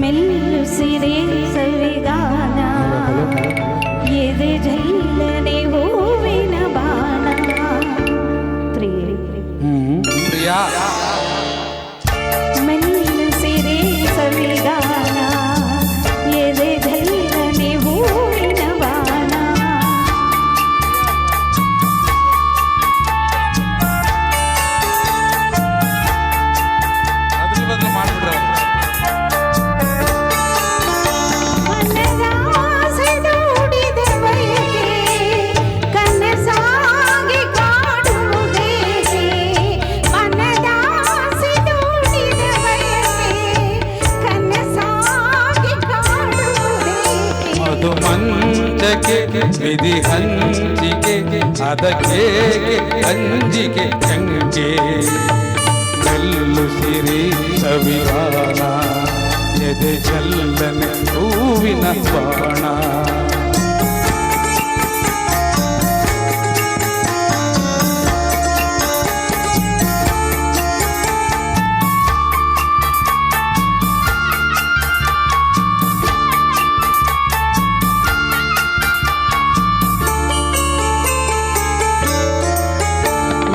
மெல்லிசைதே 야. ವಿಧಿ ಹಂಚಿಕೆ ಅದಕ್ಕೆ ಅಂಜಿಕೆ ಕಲ್ಲು ಸಿರಿ ಸವಿವಾಣ ಎದೆ ಚಲ್ಲನೆ ಹೂವಿನ ಬಾಣ.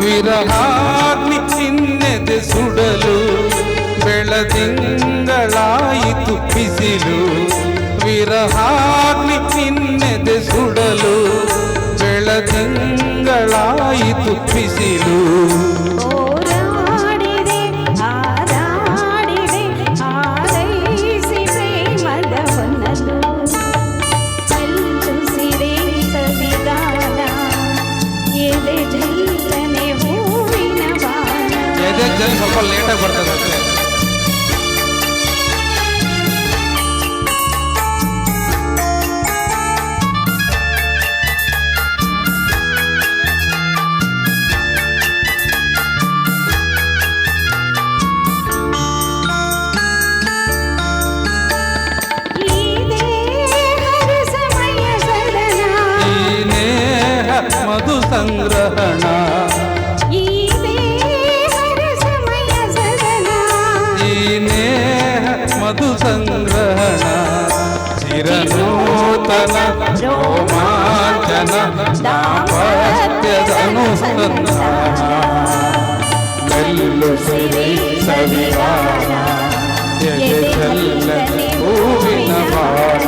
ವಿರಹಾಗ್ನಿ ಚಿನ್ನದೆ ಸುಡಲು ಬೆಳದಿಂಗಳಾಯಿತು ಬಿಸಿಲು ವಿರಹಾಗ್ನಿ ಚಿನ್ನದೆ ಸುಡಲು ಬೆಳದಿಂಗಳಾಯಿತು ಬಿಸಿಲು ಎದೆ ಜಲ್ ಸ್ವಲ್ಪ ಲೇಟಾಗಿ ಬರ್ತದೆ ಅಷ್ಟೇ ಈ ದೇಹದ ಸಮಯ ಸದನ ಈ ನೇಹ ಮಧು ಸಂಗ್ರಹಣ ನೇಹ ಮಧು ಸಂಗ್ರಹಣ ಚಿರನೂತನ ರೋಮಾಂಚನ ದಾಂಪತ್ಯದ ಅನುಸಂಧಾನ ಮೆಲ್ಲು ಸಿರಿ ಸವಿವಾಣ ಎದೆ ಚಲ್ಲನೆ ಹೂವಿನ ಬಾಣ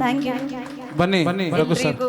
ಥ್ಯಾಂಕ್ ಯು ಬನ್ನಿ ಬನ್ನಿ ರಘು ಸರ್ ಎಲ್ರಿಗೂ